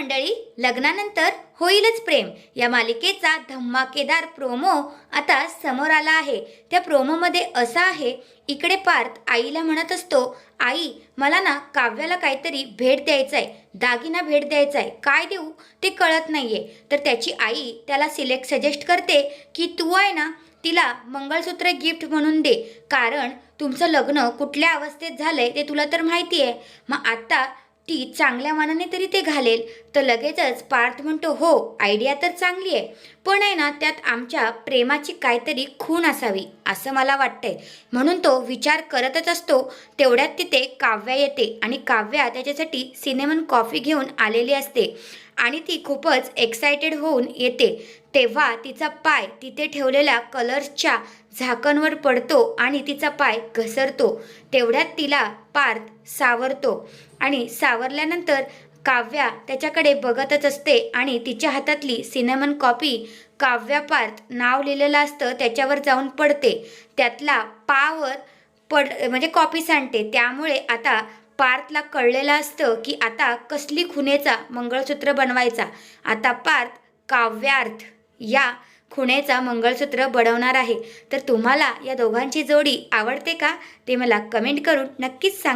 मंडळी लग्नानंतर होईलच प्रेम. या मालिकेचा धमाकेदार प्रोमो आता समोर आला आहे. त्या प्रोमोमध्ये असा आहे इकडे पार्थ आईला म्हणत असतो आई मला ना काव्याला काहीतरी भेट द्यायचं आहे दागिना भेट द्यायचा आहे काय देऊ? ते कळत नाही आहे तर त्याची आई त्याला सिलेक्ट सजेस्ट करते की तू आहे ना तिला मंगळसूत्र गिफ्ट म्हणून दे. कारण तुमचं लग्न कुठल्या अवस्थेत झालं आहे ते तुला तर माहिती आहे मग आत्ता ती चांगल्या मनाने तरी ते घालेल. तर लगेचच पार्थ म्हणतो हो आयडिया तर चांगली आहे. पण आहे ना त्यात आमच्या प्रेमाची काहीतरी खूण असावी असं मला वाटतंय. म्हणून तो विचार करतच असतो. तेवढ्यात तिथे काव्या येते आणि काव्या त्याच्यासाठी सिनेमन कॉफी घेऊन आलेली असते. आणि ती खूपच एक्सायटेड होऊन येते. तेव्हा तिचा पाय तिथे ठेवलेल्या कलर्सच्या झाकणवर पडतो आणि तिचा पाय घसरतो. तेवढ्यात तिला पार्थ सावरतो आणि सावरल्यानंतर काव्या त्याच्याकडे बघतच असते आणि तिच्या हातातली सिनेमन कॉपी काव्या पार्थ नाव लिहिलेलं असतं त्याच्यावर जाऊन पडते. त्यातला पावर पड म्हणजे कॉपी सांडते त्यामुळे आता पार्थला कळलेलं असतं की आता कसली खुनेचा मंगळसूत्र बनवायचा. आता पार्थ काव्यार्थ या खुणेचा मंगळसूत्र बनवणार आहे. तर तुम्हाला या दोघांची जोडी आवडते का? ते मला कमेंट करून नक्कीच सांगा.